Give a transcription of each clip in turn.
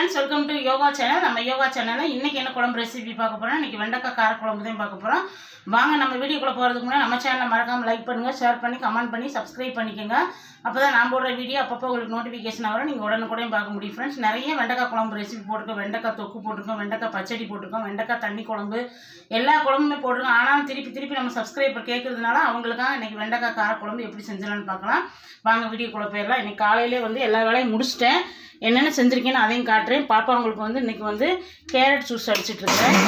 Friends welcome to yoga channel நம்ம யோகா சேனலில் இன்றைக்கி என்ன குழம்பு ரெசிபி பார்க்க போகிறோம் இன்றைக்கி வெண்டைக்காய் கார குழம்பு தான் பார்க்க போகிறோம் வாங்க நம்ம வீடியோக்குள்ளே போகிறதுக்கு முன்னாடி நம்ம சேனலை மறக்காமல் லைக் பண்ணுங்கள் ஷேர் பண்ணி கமெண்ட் பண்ணி சப்ஸ்கிரைப் பண்ணிக்கோங்க. அப்போ தான் நான் போடுற வீடியோ அப்பப்போ உங்களுக்கு நோட்டிஃபிகேஷன் வரும். நீங்கள் உடனுக்குடையும் பார்க்க முடியும் ஃப்ரெண்ட்ஸ் நிறைய வெண்டைக்காய் குழம்பு ரெசிபி போட்டிருக்கோம். வெண்டைக்காய் தொக்கு போட்டிருக்கோம் வெண்டைக்காய் பச்சடி போட்டிருக்கோம் வெண்டைக்காய் தண்ணி குழம்பு. எல்லா குழம்புமே போட்டிருக்கோம். ஆனால் திருப்பி திருப்பி நம்ம சப்ஸ்கிரைபர் கேட்குறதுனால அவங்களுக்காக இன்றைக்கி வெண்டைக்காய் கார குழம்பு எப்படி செஞ்சிடலான்னு பார்க்கலாம். வாங்க வீடியோக்குள்ளே போயிடலாம். இன்றைக்கி காலையிலே வந்து எல்லா வேலையும் முடிச்சிட்டேன். என்னென்ன செஞ்சுருக்கேன்னு அதையும் காட்டுறேன். பாப்பா உங்களுக்கு வந்து இன்றைக்கி வந்து கேரட் ஜூஸ் அடிச்சிட்ருக்கேன்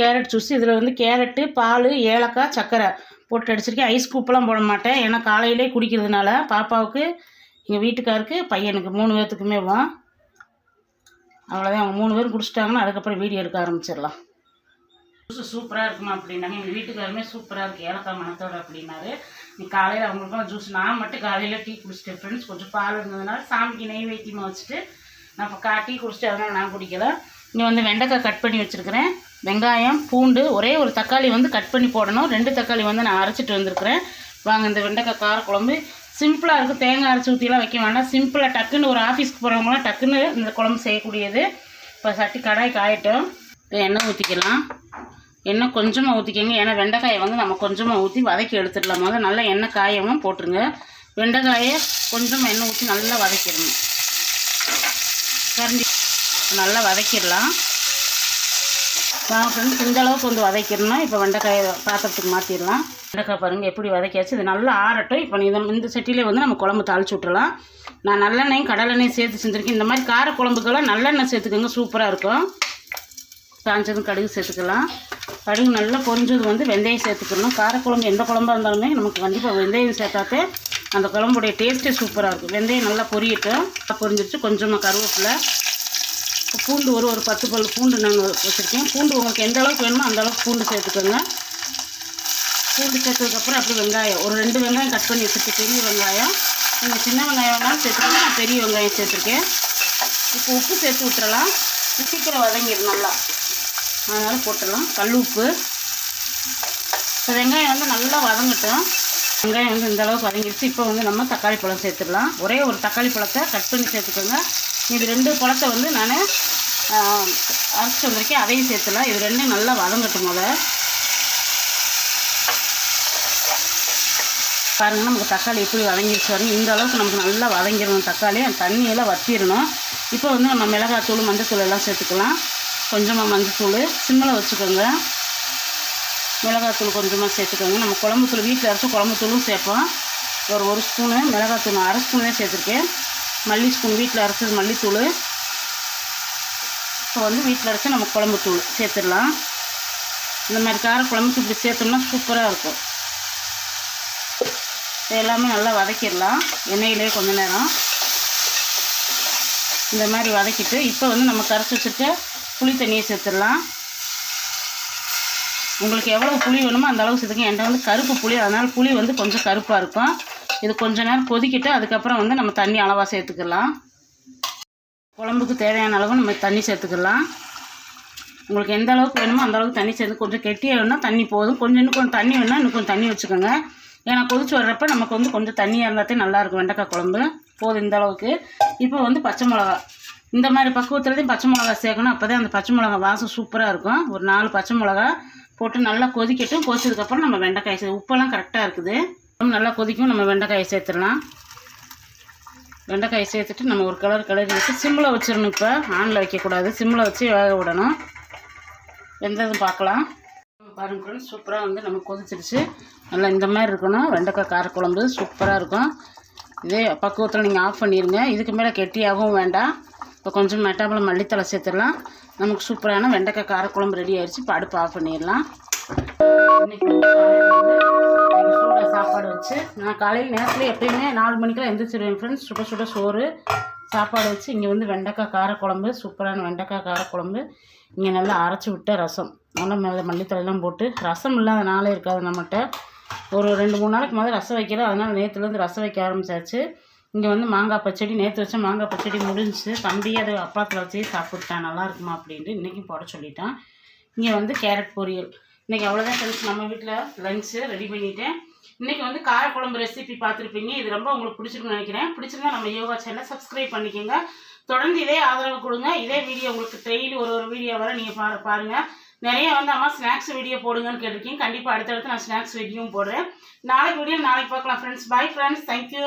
கேரட் ஜூஸ். இதில் வந்து கேரட்டு பால் ஏலக்காய் சர்க்கரை போட்டு அடிச்சிருக்கேன். ஐஸ் கூப்பெல்லாம் போட மாட்டேன். ஏன்னா காலையிலே குடிக்கிறதுனால பாப்பாவுக்கு எங்கள் வீட்டுக்காருக்கு பையனுக்கு மூணு பேர்த்துக்குமே வா அவ்வளோதான் அவங்க மூணு பேரும் குடிச்சிட்டாங்கன்னா அதுக்கப்புறம் வீடியோ எடுக்க ஆரம்பிச்சிடலாம். ஜூஸ் சூப்பராக இருக்குமா அப்படின்னாங்க. எங்கள் வீட்டுக்காருமே சூப்பராக இருக்குது ஏலக்காய் மணத்தோட அப்படின்னாரு. நீ காலையில் அவங்களுக்கும் ஜூஸ் நான் மட்டும் காலையில் டீ குடிச்சிட்டேன் ஃப்ரெண்ட்ஸ் கொஞ்சம் பால் இருந்ததுனால சாமிக்கு நெய் வைத்தியமாக வச்சுட்டு நான் இப்போ கா டீ குடிச்சிட்டு அதனால் நான் குடிக்கல. இங்கே வந்து வெண்டைக்காய் கட் பண்ணி வச்சுருக்கிறேன். வெங்காயம் பூண்டு ஒரே ஒரு தக்காளி வந்து கட் பண்ணி போடணும். ரெண்டு தக்காளி வந்து நான் அரைச்சிட்டு வந்திருக்கிறேன். வாங்க இந்த வெண்டைக்காய் கார குழம்பு சிம்பிளாக இருக்குது தேங்காய் அரைச்சி ஊற்றிலாம் வைக்க வேண்டாம். சிம்பிளாக டக்குன்னு ஒரு ஆஃபீஸ்க்கு போகிறவங்களாம் டக்குன்னு இந்த குழம்பு செய்யக்கூடியது. இப்போ சட்டி கடாய் காயட்டும் இப்போ எண்ணெய் ஊற்றிக்கலாம் எண்ணெய் கொஞ்சமாக ஊற்றிக்கோங்க ஏன்னா வெண்டைக்காயை வந்து நம்ம கொஞ்சமாக ஊற்றி வதக்கி எடுத்துடலாம். முதல்ல நல்லா எண்ணெய் காயவும் போட்டுருங்க. வெண்டைக்காயை கொஞ்சமாக எண்ணெய் ஊற்றி நல்லா வதக்கிடணும். கரண்டி நல்லா வதக்கிடலாம். ஃப்ரெண்ட்ஸ் இந்த அளவுக்கு வந்து வதக்கிடணும். இப்போ வெண்டைக்காயை பாத்திரத்துக்கு மாற்றிடலாம் வெண்டைக்காய் பாருங்கள் எப்படி வதக்கியாச்சு. இது நல்லா ஆறட்டும். இப்போ இந்த இந்த செட்டிலே வந்து நம்ம குழம்பு தாளிச்சு விட்டுலாம் நான் நல்லெண்ணெயும் கடலெண்ணெயும் சேர்த்து செஞ்சுருக்கேன். இந்த மாதிரி கார குழம்புக்கெல்லாம் நல்லெண்ணெய் சேர்த்துக்கோங்க. சூப்பராக இருக்கும். காஞ்சதும் கடுகு சேர்த்துக்கலாம். கடுகு நல்லா பொரிஞ்சது வந்து வெந்தயம் சேர்த்துக்கணும். காரக்குழம்பு எந்த குழம்பா இருந்தாலுமே நமக்கு கண்டிப்பாக வெந்தயம் சேர்த்தாத்தே அந்த குழம்புடைய டேஸ்ட்டே சூப்பராக இருக்கும். வெந்தயம் நல்லா பொரியட்டும். பொரிஞ்சிருச்சு. கொஞ்சமாக கருவேப்பிலை. பூண்டு ஒரு ஒரு பத்து பல் பூண்டு நான் வச்சுருக்கேன். பூண்டு உங்களுக்கு எந்த அளவுக்கு வேணுமோ அந்த அளவுக்கு பூண்டு சேர்த்துக்கோங்க. பூண்டு சேர்த்ததுக்கப்புறம் அப்படி வெங்காயம். ஒரு ரெண்டு வெங்காயம் கட் பண்ணி வச்சுருக்கேன். பெரிய வெங்காயம். நீங்கள் சின்ன வெங்காயம் வேணாலும் சேர்த்துக்கோங்க. நான் பெரிய வெங்காயம் சேர்த்துருக்கேன். இப்போ உப்பு சேர்த்து விட்டுறலாம் சீக்கிரம் வதங்கிடும் நல்லா. அதனால் போட்டுடலாம். கல் உப்பு. இப்போ வெங்காயம் வந்து நல்லா வதங்கட்டும். வெங்காயம் வந்து இந்த அளவுக்கு வதங்கிடுச்சு இப்போ வந்து நம்ம தக்காளி பழம் சேர்த்துடலாம். ஒரே ஒரு தக்காளி பழத்தை கட் பண்ணி சேர்த்துக்கோங்க. இது ரெண்டு பழத்தை வந்து நான் அரைச்சி வந்திருக்கேன். அதையும் சேர்த்துலாம் இது ரெண்டும் நல்லா வதங்கட்டும் முத. பாருங்கள் நமக்கு தக்காளி எப்படி வதங்கிடுச்சு வரணும் இந்த அளவுக்கு நமக்கு நல்லா வதங்கிடணும் தக்காளி. அந்த தண்ணியெல்லாம் வற்றிடணும் இப்போ வந்து நம்ம மிளகாத்தூள் மஞ்சத்தூள் எல்லாம் சேர்த்துக்கலாம். கொஞ்சமாக மஞ்சத்தூள் சிம்மில் வச்சுக்கோங்க. மிளகாத்தூள் கொஞ்சமாக சேர்த்துக்கோங்க. நம்ம குழம்புத்தூள் வீட்டில் அரைச்சி குழம்புத்தூளும் சேர்ப்போம். ஒரு ஒரு ஸ்பூனு மிளகாத்தூள் அரை ஸ்பூனே சேர்த்துருக்கேன் மல்லி ஸ்பூன் வீட்டில் அரைச்சது மல்லித்தூள். இப்போ வந்து வீட்டில் அரைச்சி நம்ம குழம்புத்தூள் சேர்த்துடலாம். இந்த மாதிரி கார குழம்புக்கு இப்படி சேர்த்தோம்னா சூப்பராக இருக்கும். எல்லாமே நல்லா வதக்கிடலாம். எண்ணெயிலே கொஞ்ச நேரம். இந்த மாதிரி வதக்கிட்டு இப்போ வந்து நம்ம கரைச்சி வச்சுட்டு புளி தண்ணியை சேர்த்துடலாம். உங்களுக்கு எவ்வளோ புளி வேணுமோ அந்த அளவு சேர்த்துங்க என்கிட்ட வந்து கருப்பு புளி அதனால் புளி வந்து கொஞ்சம் கருப்பாக இருக்கும். இது கொஞ்ச நேரம் கொதிக்கிட்டு அதுக்கப்புறம் வந்து நம்ம தண்ணி அளவாக சேர்த்துக்கலாம். குழம்புக்கு தேவையான அளவு நம்ம தண்ணி சேர்த்துக்கலாம். உங்களுக்கு எந்த அளவுக்கு வேணுமோ அந்த அளவுக்கு தண்ணி சேர்த்து கொஞ்சம் கெட்டியாக வேணும்னா தண்ணி போதும். கொஞ்சம் இன்னும் கொஞ்சம் தண்ணி வேணும்னா இன்னும் கொஞ்சம் தண்ணி வச்சுக்கோங்க. ஏன்னா கொதிச்சு வர்றப்ப நமக்கு வந்து கொஞ்சம் தண்ணியாக இருந்தாத்தே நல்லாயிருக்கும் வெண்டைக்காய் குழம்பு. போதும் இந்த அளவுக்கு. இப்போ வந்து பச்சை மிளகா இந்த மாதிரி பக்குவத்துலேயும் பச்சை மிளகா சேர்க்கணும். அப்போ தான் அந்த பச்சை மிளகா வாசம் சூப்பராக இருக்கும். ஒரு நாலு பச்சை மிளகா போட்டு நல்லா கொதிக்கட்டும். கொதிச்சதுக்கப்புறம் நம்ம வெண்டைக்காய் சேர்த்து உப்பெல்லாம் கரெக்டாக இருக்குது. நல்லா கொதிக்கும். நம்ம வெண்டைக்காயை சேர்த்துடலாம். வெண்டைக்காயை சேர்த்துட்டு நம்ம ஒரு கலர் கலர் வச்சு சிம்மில் வச்சிடணும் இப்போ. ஆனில் வைக்கக்கூடாது சிம்மில் வச்சு வேக விடணும். வெந்ததும் பார்க்கலாம். பாருங்க ஃப்ரெண்ட்ஸ் சூப்பராக வந்து நம்ம கொதிச்சிருச்சு. நல்லா இந்த மாதிரி இருக்கணும். வெண்டைக்காய் காரக்குழம்பு சூப்பராக இருக்கும். இதே பக்குவத்தில் நீங்கள் ஆஃப் பண்ணிடுங்க இதுக்கு மேலே கெட்டியாகவும் வேண்டாம். இப்போ கொஞ்சம் மெட்டாபலம் மல்லித்தலை சேர்த்துடலாம். நமக்கு சூப்பரான வெண்டைக்காய் காரக்குழம்பு ரெடி ஆயிடுச்சு. இப்போ அடுப்பு ஆஃப் பண்ணிடலாம். இன்னைக்கு சூடாக சாப்பாடு வச்சு நான் காலையில் நேரத்தில் எப்பயுமே நாலு மணிக்கெல்லாம் எந்திரிச்சிருவேன் ஃப்ரெண்ட்ஸ் சுட சுட சோறு சாப்பாடு வச்சு இங்கே வந்து வெண்டைக்காய் காரக்குழம்பு சூப்பரான வெண்டைக்காய் காரக்குழம்பு. இங்கே நல்லா அரைச்சி விட்ட ரசம். நல்லா மேலே மல்லித்தலையெல்லாம் போட்டு ரசம் இல்லாத நாளே இருக்காது நம்மகிட்ட. ஒரு ரெண்டு மூணு நாளைக்கு முதல்ல ரசம் வைக்கிறோம் அதனால் நேற்றுலேருந்து ரசம் வைக்க ஆரம்பிச்சாச்சு. இங்கே வந்து மாங்காய் பச்சடி நேற்று வச்ச மாங்காய் பச்சடி முடிஞ்சு தம்பி அது அப்பளத்தில் வச்சு சாப்பிட்டான் நல்லா இருக்குமா அப்படின்ட்டு இன்றைக்கும் போட சொல்லிட்டான். இங்கே வந்து கேரட் பொரியல். இன்றைக்கி அவ்வளோதான் ஃப்ரெண்ட்ஸ் நம்ம வீட்டில் லஞ்சு ரெடி பண்ணிவிட்டேன் இன்றைக்கி வந்து காரக்குழம்பு ரெசிபி பார்த்துருப்பீங்க. இது ரொம்ப உங்களுக்கு பிடிச்சிருக்குன்னு நினைக்கிறேன். பிடிச்சிருந்தா நம்ம யோகா சேனலை சப்ஸ்கிரைப் பண்ணிக்கோங்க. தொடர்ந்து இதே ஆதரவு கொடுங்க. இதே வீடியோ உங்களுக்கு டெய்லி ஒரு ஒரு வீடியோ வர நீங்கள் பா பாருங்கள் நிறைய வந்து அம்மா ஸ்நாக்ஸ் வீடியோ போடுங்கன்னு கேட்டிருக்கீங்க. கண்டிப்பாக அடுத்தடுத்து நான் ஸ்நாக்ஸ் வீடியோவும் போடுறேன். நாளைக்கு வீடியோ நாளைக்கு பார்க்கலாம் ஃப்ரெண்ட்ஸ் பை ஃப்ரெண்ட்ஸ் தேங்க்யூ